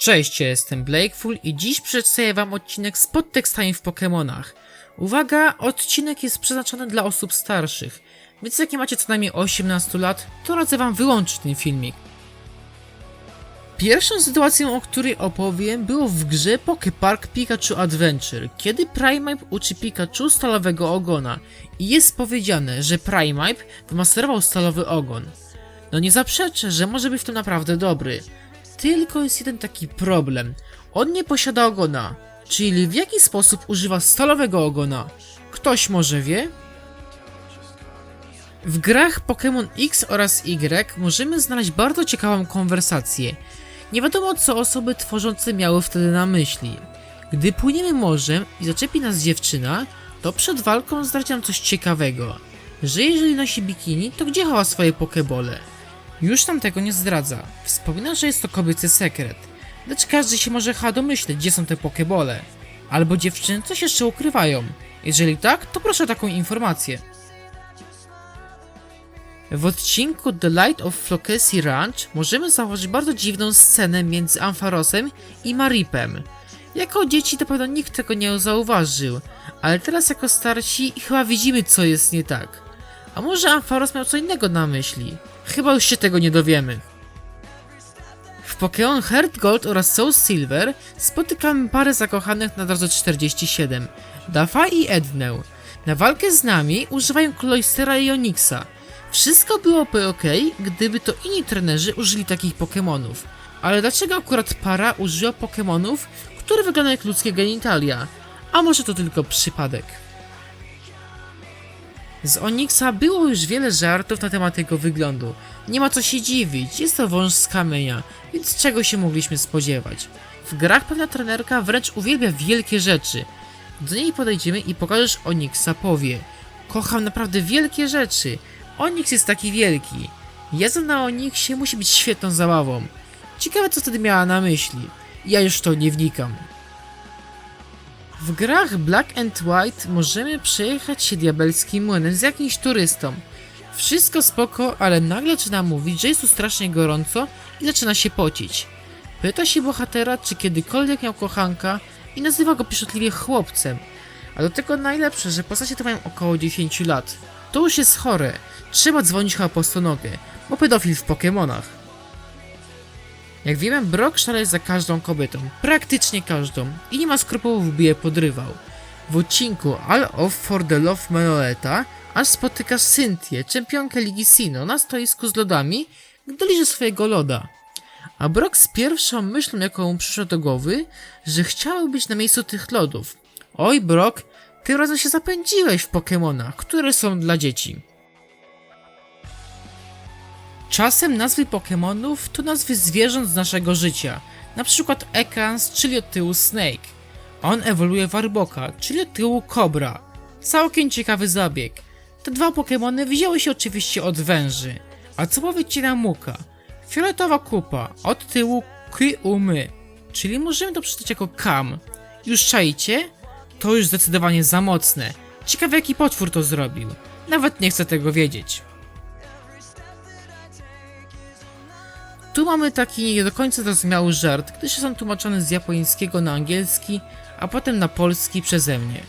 Cześć, ja jestem Blakeful i dziś przedstawię wam odcinek z podtekstami w Pokémonach. Uwaga, odcinek jest przeznaczony dla osób starszych, więc jak nie macie co najmniej 18 lat, to radzę wam wyłączyć ten filmik. Pierwszą sytuacją, o której opowiem, było w grze Pokepark Pikachu Adventure, kiedy Primeape uczy Pikachu stalowego ogona i jest powiedziane, że Primeape wymasterował stalowy ogon. No nie zaprzeczę, że może być w tym naprawdę dobry. Tylko jest jeden taki problem. On nie posiada ogona. Czyli w jaki sposób używa stalowego ogona? Ktoś może wie? W grach Pokémon X oraz Y możemy znaleźć bardzo ciekawą konwersację. Nie wiadomo co osoby tworzące miały wtedy na myśli. Gdy płyniemy morzem i zaczepi nas dziewczyna, to przed walką zdradzi nam coś ciekawego. Że jeżeli nosi bikini, to gdzie chowa swoje pokebole? Już nam tego nie zdradza. Wspomina, że jest to kobiecy sekret. Lecz każdy się może chyba domyśleć, gdzie są te pokebole. Albo dziewczyny coś jeszcze ukrywają. Jeżeli tak, to proszę taką informację. W odcinku The Light of Flokesi Ranch możemy zauważyć bardzo dziwną scenę między Ampharosem i Maripem. Jako dzieci to pewno nikt tego nie zauważył, ale teraz jako starsi chyba widzimy co jest nie tak. A może Ampharos miał co innego na myśli? Chyba już się tego nie dowiemy. W Pokémon Heart Gold oraz Soul Silver spotykamy parę zakochanych na drodze 47, Dafa i Ednę. Na walkę z nami używają Cloystera i Onyxa. Wszystko byłoby ok, gdyby to inni trenerzy użyli takich Pokémonów. Ale dlaczego akurat para użyła Pokémonów, które wyglądają jak ludzkie genitalia? A może to tylko przypadek? Z Onyxa było już wiele żartów na temat jego wyglądu. Nie ma co się dziwić, jest to wąż z kamienia, więc czego się mogliśmy spodziewać? W grach pewna trenerka wręcz uwielbia wielkie rzeczy. Do niej podejdziemy i pokażesz Onyxa powie Kocham naprawdę wielkie rzeczy. Onyx jest taki wielki. Jazda na Onyxie musi być świetną zabawą. Ciekawe co wtedy miała na myśli. Ja już to nie wnikam. W grach Black and White możemy przejechać się diabelskim młynem z jakimś turystą. Wszystko spoko, ale nagle zaczyna mówić, że jest tu strasznie gorąco i zaczyna się pocić. Pyta się bohatera, czy kiedykolwiek miał kochanka i nazywa go pieszczotliwie chłopcem. A do tego najlepsze, że postacie to mają około 10 lat. To już jest chore. Trzeba dzwonić chyba po stonogę, bo pedofil w Pokémonach. Jak wiemy, Brock szaleje za każdą kobietą, praktycznie każdą, i nie ma skrupułów, by je podrywał. W odcinku All of for the Love Manoleta aż spotyka Cynthię, czempionkę Ligi Sino, na stoisku z lodami, gdy liże swojego loda. A Brock z pierwszą myślą, jaką mu przyszła do głowy, że chciałby być na miejscu tych lodów. Oj, Brock, tym razem się zapędziłeś w Pokémonach, które są dla dzieci. Czasem nazwy Pokémonów to nazwy zwierząt z naszego życia, na przykład Ekans, czyli od tyłu Snake. On ewoluuje w Arboka, czyli od tyłu Cobra. Całkiem ciekawy zabieg. Te dwa Pokémony wzięły się oczywiście od węży. A co powiecie na Muka? Fioletowa kupa, od tyłu Kyumy, czyli możemy to przeczytać jako Kam. Już czajcie? To już zdecydowanie za mocne. Ciekawe jaki potwór to zrobił. Nawet nie chcę tego wiedzieć. Tu mamy taki nie do końca zrozumiały żart, gdyż jest on tłumaczony z japońskiego na angielski, a potem na polski przeze mnie.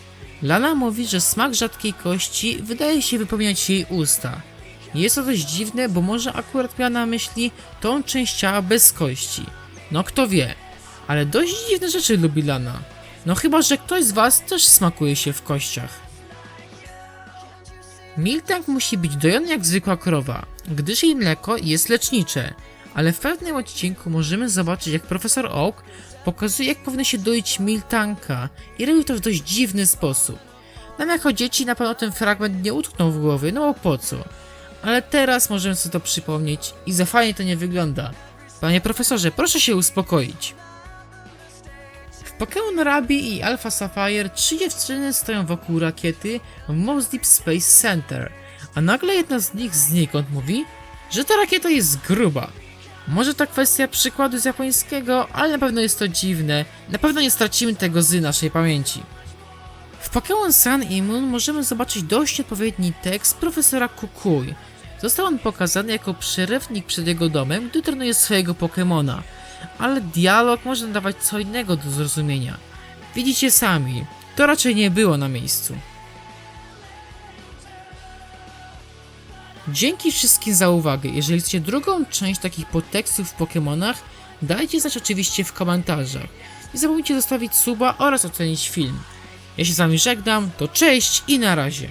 Lana mówi, że smak rzadkiej kości wydaje się wypełniać jej usta. Jest to dość dziwne, bo może akurat miała na myśli tą część ciała bez kości. No kto wie, ale dość dziwne rzeczy lubi Lana. No chyba, że ktoś z was też smakuje się w kościach. Miltank musi być dojony jak zwykła krowa, gdyż jej mleko jest lecznicze, ale w pewnym odcinku możemy zobaczyć jak profesor Oak pokazuje jak powinno się doić Miltanka i robi to w dość dziwny sposób. Nam jako dzieci na pewno ten fragment nie utknął w głowie, no bo po co? Ale teraz możemy sobie to przypomnieć i za fajnie to nie wygląda. Panie profesorze, proszę się uspokoić. W Pokémon Rabi i Alpha Sapphire trzy dziewczyny stoją wokół rakiety w Moss Deep Space Center, a nagle jedna z nich znikąd mówi, że ta rakieta jest gruba. Może to kwestia przykładu z japońskiego, ale na pewno jest to dziwne. Na pewno nie stracimy tego z naszej pamięci. W Pokémon Sun i Moon możemy zobaczyć dość odpowiedni tekst profesora Kukui. Został on pokazany jako przerywnik przed jego domem, gdy trenuje swojego Pokémona. ale dialog może dawać co innego do zrozumienia. Widzicie sami, to raczej nie było na miejscu. Dzięki wszystkim za uwagę. Jeżeli chcecie drugą część takich podtekstów w Pokémonach, dajcie znać oczywiście w komentarzach. Nie zapomnijcie zostawić suba oraz ocenić film. Ja się z wami żegnam, to cześć i na razie.